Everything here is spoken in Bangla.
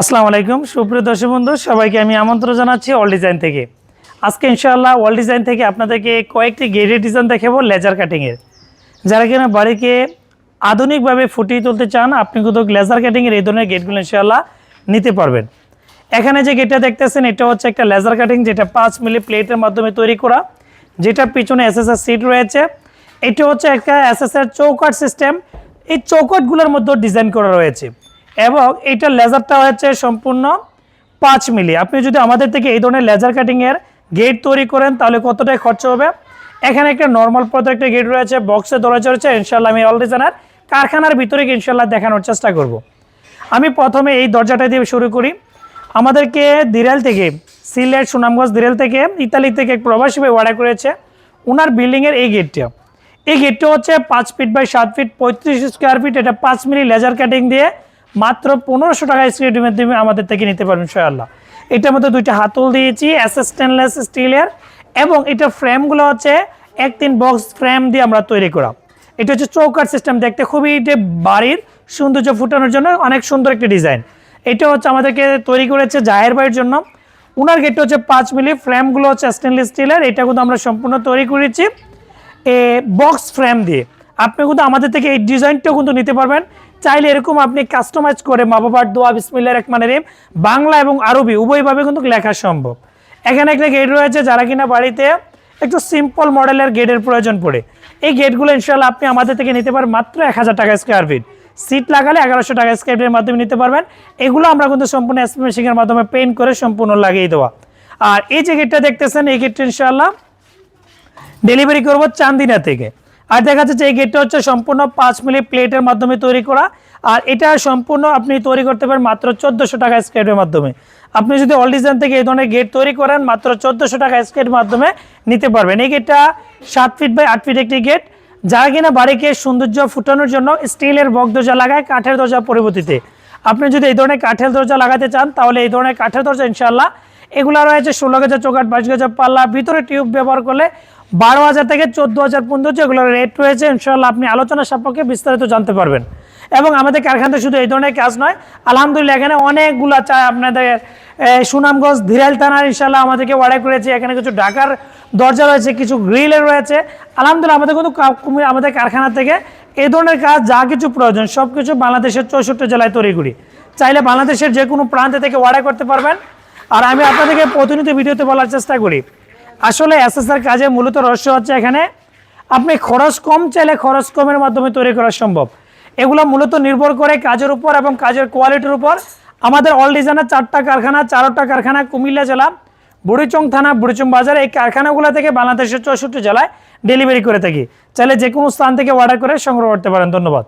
আসসালামু আলাইকুম। সুপ্রিয় দর্শক বন্ধু, সবাইকে আমি আমন্ত্রণ জানাচ্ছি অল ডিজাইন থেকে। আজকে ইনশাআল্লাহ অল ডিজাইন থেকে আপনাদেরকে কয়েকটি গেটের ডিজাইন দেখাবো লেজার কাটিংয়ের যারা কিনা বাড়িকে আধুনিকভাবে ফুটিয়ে তুলতে চান, আপনি কিন্তু লেজার কাটিংয়ের এই ধরনের গেটগুলো ইনশাআল্লাহ নিতে পারবেন। এখানে যে গেটটা দেখতেছেন, এটা হচ্ছে একটা লেজার কাটিং যেটা পাঁচ মিলি প্লেটের মাধ্যমে তৈরি করা, যেটার পিছনে এসএসআর সিট রয়েছে। এটা হচ্ছে একটা এসএসআর চৌকাট সিস্টেম এই চৌকাটগুলোর মধ্যে ডিজাইন করা রয়েছে। এবং এইটার লেজারটা হচ্ছে সম্পূর্ণ পাঁচ মিলি। আপনি যদি আমাদের থেকে এই ধরনের লেজার কাটিংয়ের গেট তৈরি করেন, তাহলে কতটাই খরচা হবে? এখানে একটা নর্মাল পথে একটা গেট রয়েছে বক্সে দরজা রয়েছে ইনশাল্লাহ আমি অল ডিজাইনার কারখানার ভিতরে ইনশাল্লাহ দেখানোর চেষ্টা করব। আমি প্রথমে এই দরজাটা দিয়ে শুরু করি। আমাদেরকে দিরাল থেকে, সিলেট, সুনামগঞ্জ দিরাল থেকে, ইতালি থেকে এক প্রবাসী ভাই অর্ডার করেছে। ওনার বিল্ডিংয়ের এই গেটটা এই গেটটা হচ্ছে পাঁচ ফিট বাই সাত ফিট পঁয়ত্রিশ স্কোয়ার ফিট এটা পাঁচ মিলি লেজার কাটিং দিয়ে মাত্র পনেরোশো টাকা স্ক্রিনের মাধ্যমে আমাদের থেকে নিতে পারবেন ইনশাআল্লাহ। এটার মধ্যে দুইটা হাতল দিয়েছি স্টেনলেস স্টিলের এবং এটা ফ্রেমগুলো হচ্ছে এক তিন বক্স ফ্রেম দিয়ে আমরা তৈরি করা। এটা হচ্ছে চৌকার সিস্টেম দেখতে খুবই এটা বাড়ির সৌন্দর্য ফুটানোর জন্য অনেক সুন্দর একটি ডিজাইন এটা হচ্ছে আমাদেরকে তৈরি করেছে জাহের বাড়ির জন্য। উনার গেটটা হচ্ছে পাঁচ মিলি ফ্রেমগুলো হচ্ছে স্টেনলেস স্টিলের এটা কিন্তু আমরা সম্পূর্ণ তৈরি করেছি। এ বক্স ফ্রেম দিয়ে। আপনি কিন্তু আমাদের থেকে এই ডিজাইনটাও কিন্তু নিতে পারবেন। চাইলে এরকম আপনি কাস্টমাইজ করে মা বাবার দোয়া বিসমিল্লার এক মানে বাংলা এবং আরবি উভয়ভাবে কিন্তু লেখা সম্ভব। এখানে একটা গেট রয়েছে যারা কিনা বাড়িতে একটু সিম্পল মডেলের গেটের প্রয়োজন পড়ে। এই গেটগুলো ইনশাল্লাহ আপনি আমাদের থেকে নিতে পারেন মাত্র এক হাজার টাকা স্কোয়ার ফিট সিট লাগালে এগারোশো টাকা স্কোয়ার ফিটের মাধ্যমে নিতে পারবেন। এগুলো আমরা কিন্তু সম্পূর্ণ এর মাধ্যমে পেন্ট করে সম্পূর্ণ লাগিয়ে দেওয়া। আর এই যে গেটটা দেখতেছেন, এই গেটটা ইনশাল্লাহ ডেলিভারি করব চান্দিনা থেকে। আর দেখা যাচ্ছে এই গেটটা হচ্ছে সম্পূর্ণ পাঁচ মিলি প্লেটের মাধ্যমে তৈরি করা। আর এটা সম্পূর্ণ আপনি তৈরি করতে পারেন মাত্র চোদ্দোশো টাকা স্কেটের মাধ্যমে। আপনি যদি অল ডিজাইন থেকে এই ধরনের গেট তৈরি করেন, মাত্র চোদ্দোশো টাকা স্কেটের মাধ্যমে নিতে পারবেন। এই গেটটা সাত ফিট বাই আট ফিট একটি গেট যারা কিনা বাড়িকে সৌন্দর্য ফুটানোর জন্য স্টিলের বক দরজা লাগায়, কাঠের দরজা পরিবর্তিতে। আপনি যদি এই ধরনের কাঠের দরজা লাগাতে চান, তাহলে এই ধরনের কাঠের দরজা ইনশাল্লাহ এগুলো রয়েছে ষোলো গেজা চৌকাট বাইশ গেজা পাল্লা, ভিতরে টিউব ব্যবহার করলে বারো হাজার থেকে চোদ্দ হাজার পর্যন্ত যেগুলো রেট রয়েছে ইনশাল্লাহ আপনি আলোচনা সম্পর্কে বিস্তারিত জানতে পারবেন। এবং আমাদের কারখানাতে শুধু এই ধরনের কাজ নয়, আলহামদুলিল্লাহ এখানে অনেকগুলো চা আপনাদের সুনামগঞ্জ ধীরাইল থানার ইনশাল্লাহ আমাদেরকে অর্ডার করেছে। এখানে কিছু ঢাকার দরজা রয়েছে, কিছু গ্রিলের রয়েছে। আলহামদুলিল্লাহ আমাদের কিন্তু আমাদের কারখানা থেকে এই ধরনের কাজ যা কিছু প্রয়োজন সব কিছু বাংলাদেশের চৌষট্টি জেলায় তৈরি করি চাইলে বাংলাদেশের যে কোনো প্রান্তে থেকে অর্ডার করতে পারবেন। আর আমি আপনাদেরকে প্রতিনিয়ত ভিডিওতে বলার চেষ্টা করি। আসলে এসএসআর কাজে মূলত রহস্য হচ্ছে এখানে আপনি খরচ কম চাইলে খরচ কমের মাধ্যমে তৈরি করা সম্ভব। এগুলো মূলত নির্ভর করে কাজের উপর এবং কাজের কোয়ালিটির উপর। আমাদের অল ডিজাইনের চারটা কারখানা চারটা কারখানা কুমিল্লা জেলা, বুড়িচং থানা, বুড়িচং বাজার, এই কারখানাগুলো থেকে বাংলাদেশের চৌষট্টি জেলায় ডেলিভারি করে থাকি। চাইলে যে কোনো স্থান থেকে অর্ডার করে সংগ্রহ করতে পারেন। ধন্যবাদ।